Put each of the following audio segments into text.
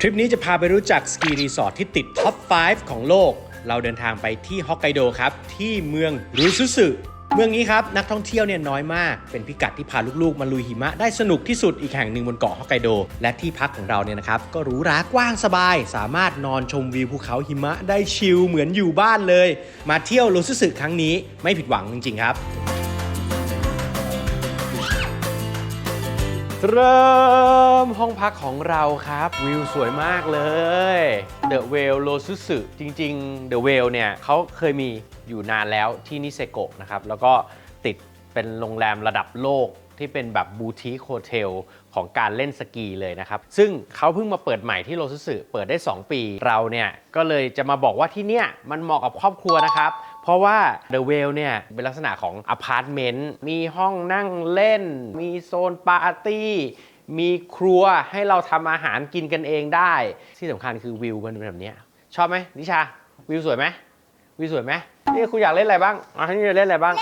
ทริปนี้จะพาไปรู้จักสกีรีสอร์ทที่ติดท็อป 5 ของโลก เราเดินทางไปที่ฮอกไกโดครับ ที่เมืองรุซุสึเมืองนี้ครับ นักท่องเที่ยวเนี่ยน้อยมาก เป็นพิกัดที่พาลูกๆ มาลุยหิมะได้สนุกที่สุดอีกแห่งหนึ่งบนเกาะฮอกไกโด และที่พักของเราเนี่ยนะครับ ก็หรูหรากว้างสบาย สามารถนอนชมวิวภูเขาหิมะได้ชิลเหมือนอยู่บ้านเลย มาเที่ยวรุซุสึครั้งนี้ไม่ผิดหวังจริงๆครับ เริ่มห้องพักของเราครับ วิวสวยมากเลย The Whale l o s u s u จริงๆ The Whale เนี่ยเขาเคยมีอยู่นานแล้วที่นิเซโกะนะครับ แล้วก็ติดเป็นโรงแรมระดับโลกที่เป็นแบบบูติคโฮเทลของการเล่นสกีเลยนะครับ ซึ่งเขาเพิ่งมาเปิดใหม่ที่โลซุสึเปิดได้ 2 ปี เราเนี่ยก็เลยจะมาบอกว่าที่เนี่ยมันเหมาะกับครอบครัวนะครับ เพราะว่า The w a l e เนี่ยเป็นลักษณะของอพาร์ตเมนต์มีห้องนั่งเล่น มีโซนปาร์ตี้มีครัวให้เราทำอาหารกินกันเองได้ ที่สำคัญคือวิวมันเป็นแบบเนี้ยชอบไหมนิชาวิวสวยไหมวิวสวยไหมนี่คุณอยากเล่นอะไรบ้างอะนี่จะเล่นอะไรบ้าง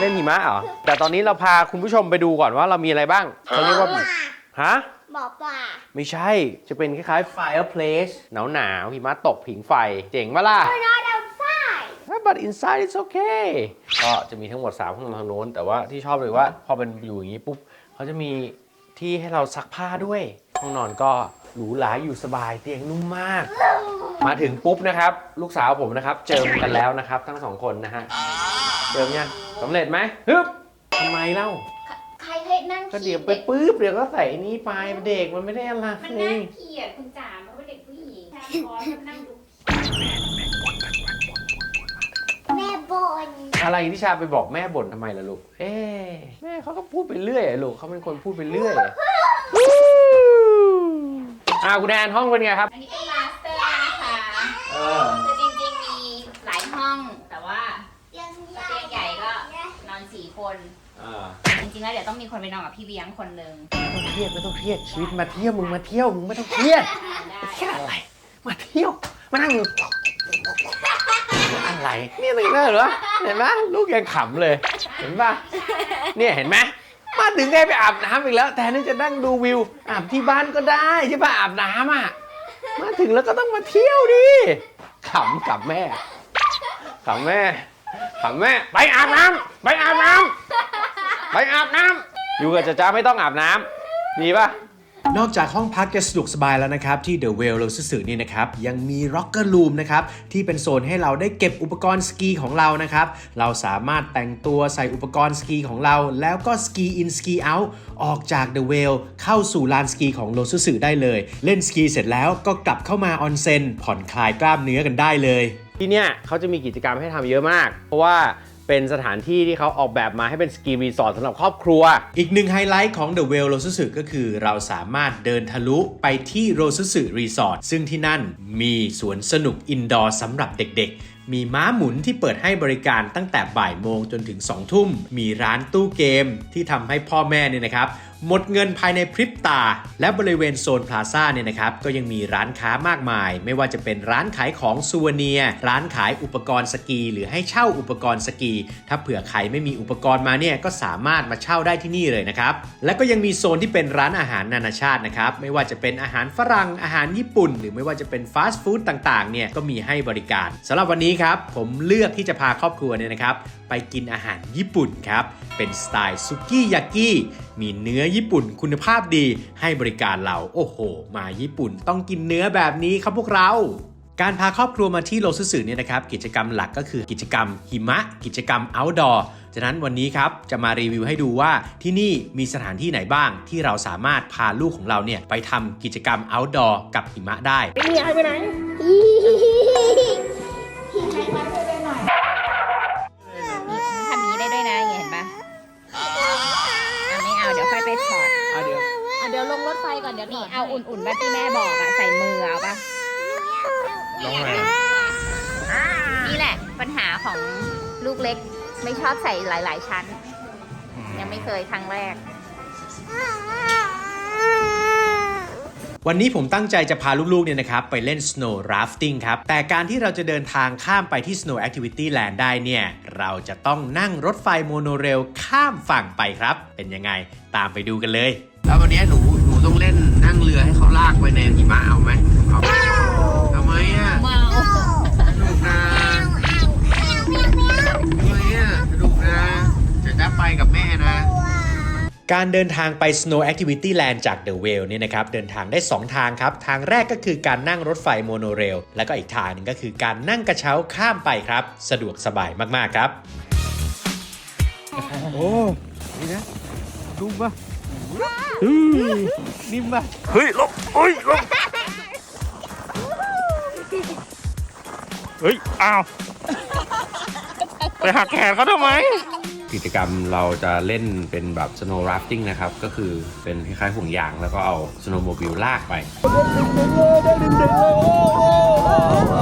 เล่นหิมะเหรอแต่ตอนนี้เราพาคุณผู้ชมไปดูก่อนว่าเรามีอะไรบ้างเขาเรียกว่าฮะ หมอป่า ไม่ใช่ จะเป็นคล้ายๆ fireplace หนาวหนาวๆหิมะตกผิงไฟ เจ๋งปะล่ะนอนเอาไส้ but inside it's okay ก็จะมีทั้งหมด 3 ห้องนอนทางโน้น แต่ว่าที่ชอบเลยว่าพอเป็นอยู่อย่างนี้ปุ๊บเขาจะมีที่ให้เราซักผ้าด้วย ห้องนอนก็หรูหราอยู่สบายเตียงนุ่มมาก มาถึงปุ๊บนะครับ ลูกสาวผมนะครับ เจิมกันแล้วนะครับ ทั้งสองคนนะฮะเจิมยังสำเร็จไหมฮึบทำไมเล่าใครให้นั่ง ก็เดี๋ยวไปปุ๊บเดี๋ยวก็ใส่อันนี้ไปเด็กมันไม่ได้อะไรมันน่าเกลียดคุณจ๋าเพราะว่าเด็กผู้หญิงทำคอร์สมานั่งดูแม่บนอะไรที่ชาไปบอกแม่บ่นทำไมล่ะลูก เอ๊ะแม่เขาก็พูดไปเรื่อยอะลูกเขาเป็นคนพูดไปเรื่อยอะอ่าคุณแอนห้องเป็นไงครับ อันนี้เป็นมาสเตอร์นะคะเออคือจริงๆมีหลายห้องแต่ว่ายังเตียงใหญ่ก็นอนสี่คน อ่าจ ริงๆแล้วเดี๋ยวต้องมีคนไปนอนกับพี่เลี้ยงคนหนึ่งไม่ต้องเครียดไม่ต้องเครียดชีวิตมาเที่ยวมึงมาเที่ยวมึงไม่ต้องเครียดได้แค่อะไร มาเที่ยวมานั่งอะไรเนี่ยอะไรน่าเหรอเห็นไหมลูกยังขำเลย เห็นปะเนี่ยเห็นไหมมาถึงได้ไปอาบน้ำอีกแล้วแต่นี่จะนั่งดูวิวอาบที่บ้านก็ได้ใช่ปะอาบน้ำอะมาถึงแล้วก็ต้องมาเที่ยวดิขำกับแม่ขำแม่ขำแม่ไปอาบน้ำไปอาบน้ำ ไปอาบน้ำอยู่กับจ้าจ้าไม่ต้องอาบน้ำดีปะนอกจากห้องพักจะสะดวกสบายแล้วนะครับ ที่ The w e l l โรสึนี่นะครับ ยังมี Rocker Room นะครับ ที่เป็นโซนให้เราได้เก็บอุปกรณ์สกีของเรานะครับ เราสามารถแต่งตัวใส่อุปกรณ์สกีของเรา แล้วก็สกีอินสกีเอาออกจาก The w e l l เข้าสู่ลานสกีของโรสึได้เลย เล่นสกีเสร็จแล้วก็กลับเข้ามาออนเซ็นผ่อนคลายกล้ามเนื้อกันได้เลย ที่เนี่ยเขาจะมีกิจกรรมให้ทำเยอะมาก เพราะว่า เป็นสถานที่ที่เขาออกแบบมาให้เป็นสกีรีสอร์ทสำหรับครอบครัว อีกหนึ่งไฮไลท์ของ The w e l l โรสึก็คือเราสามารถเดินทะลุไปที่โรสึรีสอร์ทซึ่งที่นั่นมีสวนสนุกอินดอร์สำหรับเด็กๆ มีม้าหมุนที่เปิดให้บริการตั้งแต่บ่ายโมงจนถึง2ทุ่ม มีร้านตู้เกมที่ทำให้พ่อแม่เนี่ยนะครับ หมดเงินภายในพริบตา และบริเวณโซนพลาซ่าเนี่ยนะครับก็ยังมีร้านค้ามากมาย ไม่ว่าจะเป็นร้านขายของซูเวเนียร์ร้านขายอุปกรณ์สกี หรือให้เช่าอุปกรณ์สกี ถ้าเผื่อใครไม่มีอุปกรณ์มาเนี่ยก็สามารถมาเช่าได้ที่นี่เลยนะครับและก็ยังมีโซนที่เป็นร้านอาหารนานาชาตินะครับไม่ว่าจะเป็นอาหารฝรั่งอาหารญี่ปุ่น หรือไม่ว่าจะเป็นฟาสต์ฟู้ดต่างๆเนี่ยก็มีให้บริการสำหรับวันนี้ครับผมเลือกที่จะพาครอบครัวเนี่ยนะครับไปกินอาหารญี่ปุ่นครับเป็นสไตล์ซุกี้ยากิมีเนื้อญี่ปุ่นคุณภาพดีให้บริการเรา โอ้โห มาญี่ปุ่นต้องกินเนื้อแบบนี้ครับพวกเราการพาครอบครัวมาที่โลซุสึเนี่ยนะครับกิจกรรมหลักก็คือกิจกรรมหิมะ กิจกรรม outdoor ฉะนั้นวันนี้ครับจะมารีวิวให้ดูว่าที่นี่มีสถานที่ไหนบ้าง ที่เราสามารถพาลูกของเราเนี่ยไปทำกิจกรรม outdoor กับหิมะได้ท ก่อนเดี๋ยวนี่เอาอุ่นๆแบบที่แม่บอกอะใส่มือเอาปะลองมานี่แหละ ปัญหาของลูกเล็กไม่ชอบใส่หลาย ๆ ชั้น ยังไม่เคยครั้งแรก วันนี้ผมตั้งใจจะพาลูกๆเนี่ยนะครับไปเล่น snow rafting ครับ แต่การที่เราจะเดินทางข้ามไปที่ snow activity land ได้เนี่ย เราจะต้องนั่งรถไฟโมโนเรลข้ามฝั่งไปครับ เป็นยังไงตามไปดูกันเลย แล้ววันนี้หนูหนู ต้องเล่นนั่งเรือให้เขาลากไปในหิมะเอาไหมเอาทำไมอะเมาสนุกนะทำไมอะสนุกนะจะจะไปกับแม่นะการเดินทางไป Snow Activity Land จาก The Whale เนี่ยนะครับเดินทางได้ 2 ทางครับ ทางแรกก็คือการนั่งรถไฟโมโนเรล แล้วก็อีกทางหนึงก็คือการนั่งกระเช้าข้ามไปครับ สะดวกสบายมาก ๆ ครับ โอ้ นี่นะนุ่มปะ นิ่มปะเฮ้ยลบเฮ้ยลบเฮ้ยอ้าวไปหักแขนเขาทำไม กิจกรรมเราจะเล่นเป็นแบบ snow rafting นะครับ ก็คือเป็นคล้ายๆห่วงยางแล้วก็เอา snowmobile ลากไปยัง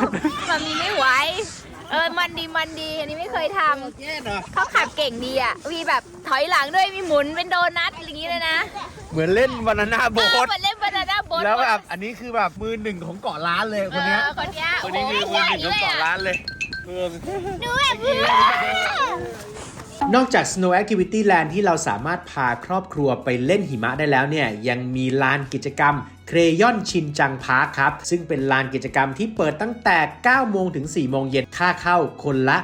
โนแล้วมามีไม่ไหว เออ มันดีมันดี อันนี้ไม่เคยทำเขาขับเก่งดีอะ มีแบบถอยหลังด้วย มีหมุนเป็นโดนัทอย่างนี้เลยนะเหมือนเล่นบานาน่าโบ๊เออทเหมือนเล่นบานาน่าโบ๊ทแล้วแบบอันนี้คือแบบมือหนึ่งของเกาะล้านเลยเอคนเนี้ยอคนเนี้ยคนนี้คือมือหนึ่งของเกาะล้านเลยหนูแบบนี้นอกจาก Snow Activity Land ที่เราสามารถพาครอบครัวไปเล่นหิมะได้แล้วเนี่ย ยังมีลานกิจกรรม เครยอนชินจังพาร์คครับ ซึ่งเป็นลานกิจกรรมที่เปิดตั้งแต่ 9 โมงถึง 4 โมงเย็นค่าเข้าคนละ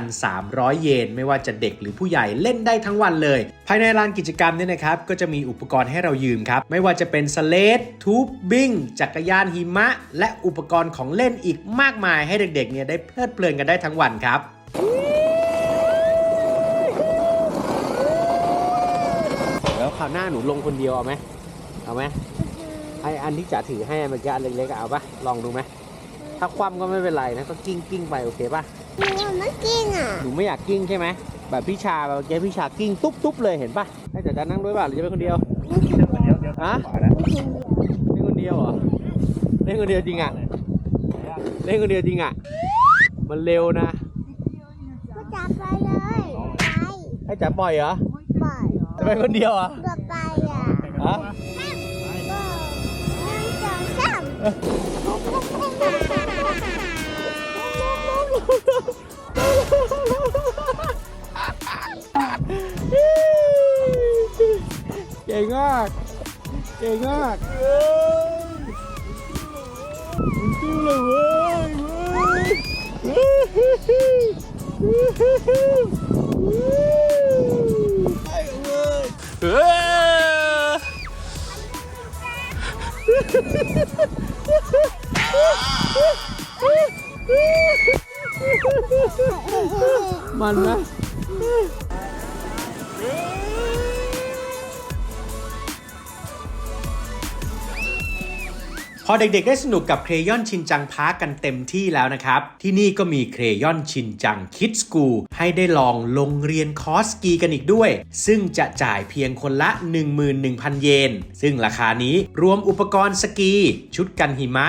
1,300 เยน ไม่ว่าจะเด็กหรือผู้ใหญ่เล่นได้ทั้งวันเลย ภายในลานกิจกรรมเนี่ยนะครับ ก็จะมีอุปกรณ์ให้เรายืมครับ ไม่ว่าจะเป็นสเลดทูบบิ้งจักรยานหิมะ และอุปกรณ์ของเล่นอีกมากมายให้เด็กๆเนี่ยได้เพลิดเพลินกันได้ทั้งวันครับแล้วคราวหน้าหนูลงคนเดียวเอาไหมเอาไหม ไออันที่จ๋าถือให้เมื่อกี้อันเล็กๆอะเอาปะลองดูไหมถ้าคว่ำก็ไม่เป็นไรนะก็กิ้งกิ้งๆไปโอเคปะหนูไม่กินอะหนูไม่อยากกิ้งใช่ไหมแบบพี่ชาแบบเมื่อกี้พี่ชากิ้งตุ๊บตุ๊บเลยเห็นปะให้จ๋าจะนั่งด้วยป่ะหรือจะเป็นคนเดียวฮะเล่นคนเดียวเหรอเล่นคนเดียวจริงอะเล่นคนเดียวจริงอะมันเร็วนะก็จับไปเลยไปให้จ๋าปล่อยเหรอปล่อยจะเป็นคนเดียวเหรอก็ เก่งมาก เก่งมากมันจิ้วเลยเว้ยเว้ยเฮ้ย มันไหมพอเด็กๆ ได้สนุกกับเครยอนชินจังพาร์กันเต็มที่แล้วนะครับ ที่นี่ก็มีเครยอนชินจังคิดสกูให้ได้ลองลงเรียนคอร์สสกีกันอีกด้วย ซึ่งจะจ่ายเพียงคนละ 11,000 เยน ซึ่งราคานี้รวมอุปกรณ์สกี ชุดกันหิมะ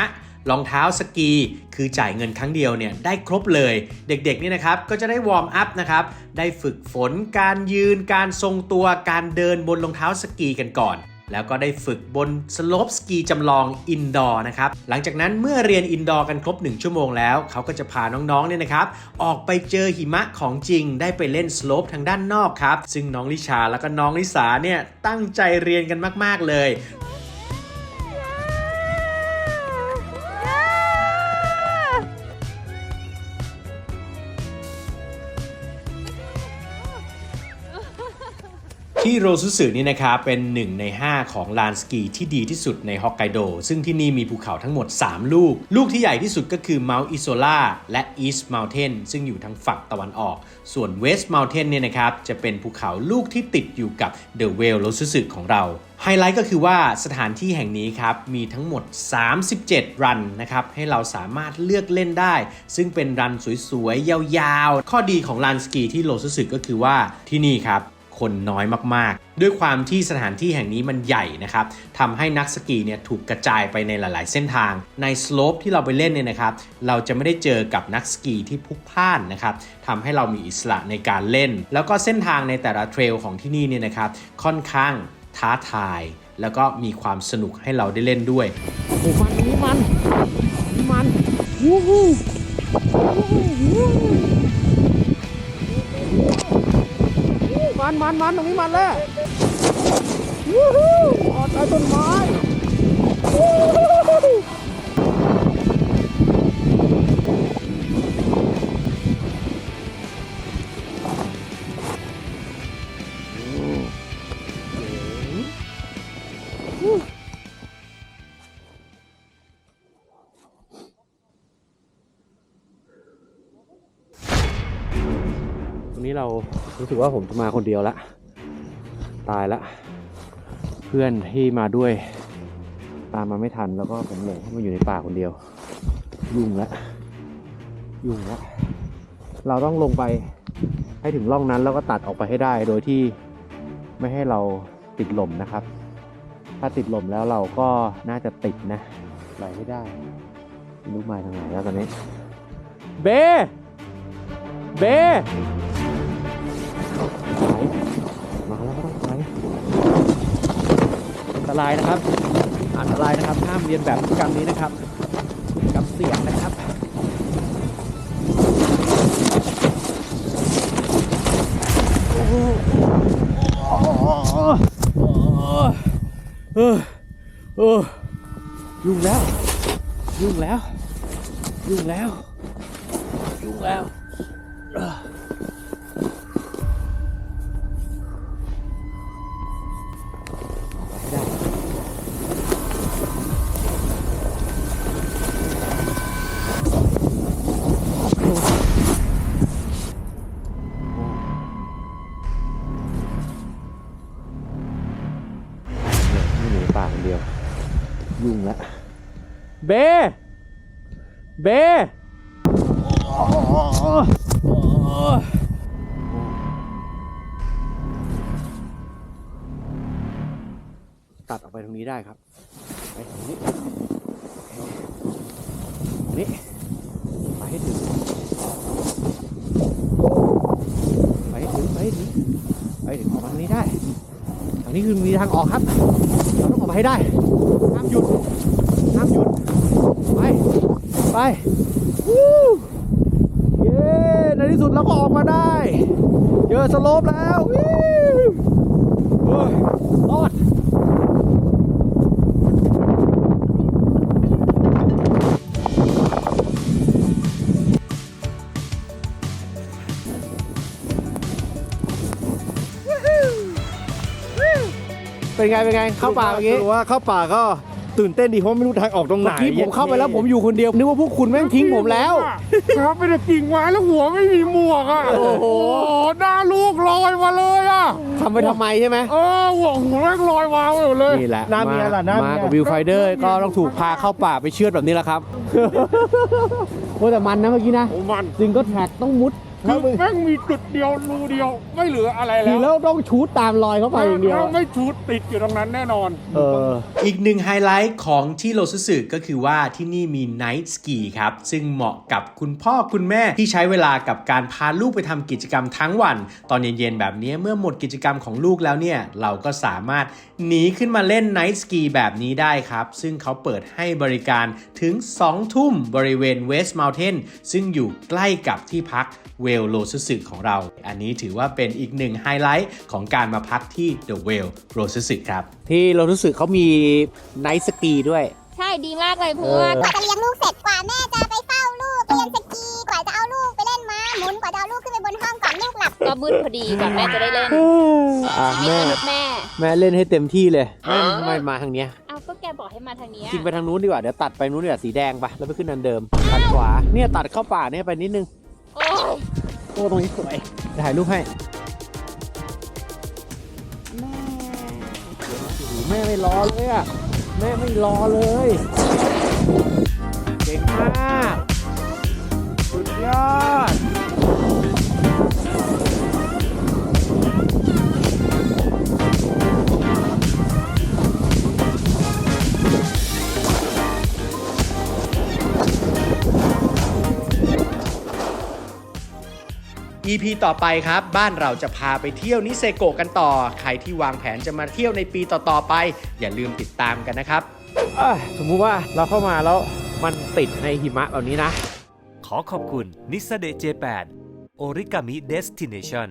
รองเท้าสกี คือจ่ายเงินครั้งเดียวเนี่ยได้ครบเลย เด็กๆนี่นะครับก็จะได้วอร์มอัพนะครับได้ฝึกฝนการยืน การทรงตัวการเดินบนรองเท้าสกีกันก่อนแล้วก็ได้ฝึกบนสโลปสกีจำลองอินดอร์นะครับ หลังจากนั้นเมื่อเรียนอินดอร์กันครบ 1 ชั่วโมงแล้ว เขาก็จะพาน้องๆเนี่ยนะครับ ออกไปเจอหิมะของจริง ได้ไปเล่นสโลปทางด้านนอกครับ ซึ่งน้องลิชาแล้วก็น้องลิสาเนี่ยตั้งใจเรียนกันมากๆเลย ที่โรซุสึนี่นะครับเป็น 1 ใน 5 ของลานสกีที่ดีที่สุดในฮอกไกโด ซึ่งที่นี่มีภูเขาทั้งหมด 3 ลูก ลูกที่ใหญ่ที่สุดก็คือ Mount Isola และ East Mountain ซึ่งอยู่ทางฝั่งตะวันออก ส่วน West Mountain เนี่ยนะครับ จะเป็นภูเขาลูกที่ติดอยู่กับ The Whale โรซุสึของเราไฮไลท์ก็คือว่าสถานที่แห่งนี้ครับ มีทั้งหมด 37 รันนะครับ ให้เราสามารถเลือกเล่นได้ ซึ่งเป็นรันสวยๆ ยาวๆ ข้อดีของลานสกีที่โรซุสึก็คือว่าที่นี่ครับ คนน้อยมากๆ ด้วยความที่สถานที่แห่งนี้มันใหญ่นะครับทำให้นักสกีเนี่ยถูกกระจายไปในหลาย ๆ เส้นทาง ในสโลปที่เราไปเล่นเนี่ยนะครับเราจะไม่ได้เจอกับนักสกีที่พุกพล่านนะครับทำให้เรามีอิสระในการเล่น แล้วก็เส้นทางในแต่ละเทรลของที่นี่เนี่ยนะครับค่อนข้างท้าทาย แล้วก็มีความสนุกให้เราได้เล่นด้วยโอ้มันนี่มันนี่มันวู้ฮู้ มันมันมันตรงนี้มันแล้ววู้ฮู้ออดใต้ต้นไม้ นี้เรารู้สึกว่าผมจะมาคนเดียวละ ตายละ เพื่อนที่มาด้วย ตามมาไม่ทันแล้วก็ผมหลงเข้มาอยู่ในป่าคนเดียว ยุ่งละ ยุ่งละ เราต้องลงไปให้ถึงร่องนั้นแล้วก็ตัดออกไปให้ได้โดยที่ไม่ให้เราติดลมนะครับ ถ้าติดลมแล้วเราก็น่าจะติดนะไหลไม่ได้รู้มาทางไหนแล้วตอนนี้ เบ เบไป มาแล้วก็ต้องไปอันตรายนะครับ อันตรายนะครับ ห้ามเรียนแบบพฤติกรรมนี้นะครับกรรมเสี่ยงนะครับโอ้โหเออเออยุ่งแล้ว ยุ่งแล้ว ยุ่งแล้ว ยุ่งแล้ว ยุ่งแล้วเบเบตัดออกไปตรงนี้ได้ครับไปตรงนี้ตรงนี้ไปให้ถึงไปให้ถึงไปให้ถึงไปถึงออกมาตรงนี้ได้ทางนี้คือมีทางออกครับ เราต้องออกมาให้ได้ห้ามหยุดห้ามหยุด ไป ไปวู้เย้ในที่สุดเราก็ออกมาได้ เจอสโลปแล้ววิวเฮ้ยรอดเป็นไงเป็นไงเข้าป่าเมื่อกี้ถืว่าเข้าป่าก็ ตื่นเต้นดีเพราะไม่รู้ทางออกตรงไหนเมื่อกี้ผมเข้าไปแล้วผมอยู่คนเดียวนึกว่าพวกคุณแม่งทิ้งผมแล้ว ครับไม่ได้กิ่งไม้แล้วหัวไม่มีหมวกอะโอ้โหหน้าลูกลอยมาเลยอะทำไปทำไมใช่ไหมเออหัวหัวแม่งลอยมาหมดเลยนี่แหละหน้าเมียล่ะหน้ามาเมียกับวิวไฟเดอร์ก็ต้องถูกพาเข้าป่าไปเชือดแบบนี้แหละครับโอ้แต่มันนะเมื่อกี้นะโอ้มันซิงก็แท็กต้องมุด คือแม่งมีจุดเดียวรูเดียวไม่เหลืออะไรทีแล้วแล้วต้องชูดตามรอยเข้าไปอย่างเดียวแม่งไม่ชุดติดอยู่ตรงนั้นแน่นอน เออ อีกหนึ่งไฮไลท์ของที่โลซุสึก็คือว่าที่นี่มีไนท์สกีครับ ซึ่งเหมาะกับคุณพ่อคุณแม่ที่ใช้เวลากับการพาลูกไปทำกิจกรรมทั้งวัน ตอนเย็นๆแบบนี้เมื่อหมดกิจกรรมของลูกแล้วเนี่ย เราก็สามารถหนีขึ้นมาเล่นไนท์สกีแบบนี้ได้ครับ ซึ่งเขาเปิดให้บริการถึง 2 ทุ่มบริเวณเวสต์ม u ลเทนซึ่งอยู่ใกล้กับที่พักเวลโลซุสึของเรา อันนี้ถือว่าเป็นอีกหนึ่งไฮไลท์ของการมาพักที่ The Well โ o ซุสึครับ ที่เรารู้สึกเขามีไนท์สกีด้วย ใช่ดีมากเลยเพราะว่าเออกว่าจะเลี้ยงลูกเสร็จกว่าแม่จะไปเฝ้าลูกไปเรียนสกีกว่าจะเอาลูกไปเล่นม้าหมุนกว่าจะเอาลูกขึ้นไปบนห้องก่อนลูกหลับก็มืดพอดีก่อนแม่จะได้เล่นอะชีวิตแม่มนุษย์แม่แม่เล่นให้เต็มที่เลยแม่ทำไมมาทางเนี้ยเอาก็แกบอกให้มาทางเนี้ยจริงไปทางนู้นดีกว่าเดี๋ยวตัดไปนู้นดีกว่าสีแดงไปแล้วไปขึ้นอันเดิมตัดขวาเนี่ยตัดเข้าป่าเนี่ยไปนิดนึงโอ้ย โอ้ตรงนี้สวยจะถ่ายรูปให้แม่แม่ไม่รอเลยอะแม่ไม่รอเลยเก่งมากสุดยอด EP ต่อไปครับ บ้านเราจะพาไปเที่ยวนิเซโกะกันต่อ ใครที่วางแผนจะมาเที่ยวในปีต่อๆไป อย่าลืมติดตามกันนะครับ สมมุติว่าเราเข้ามาแล้วมันติดในหิมะแบบนี้นะ ขอขอบคุณนิสเดเจแปนโอริกามิเดสติเนชัน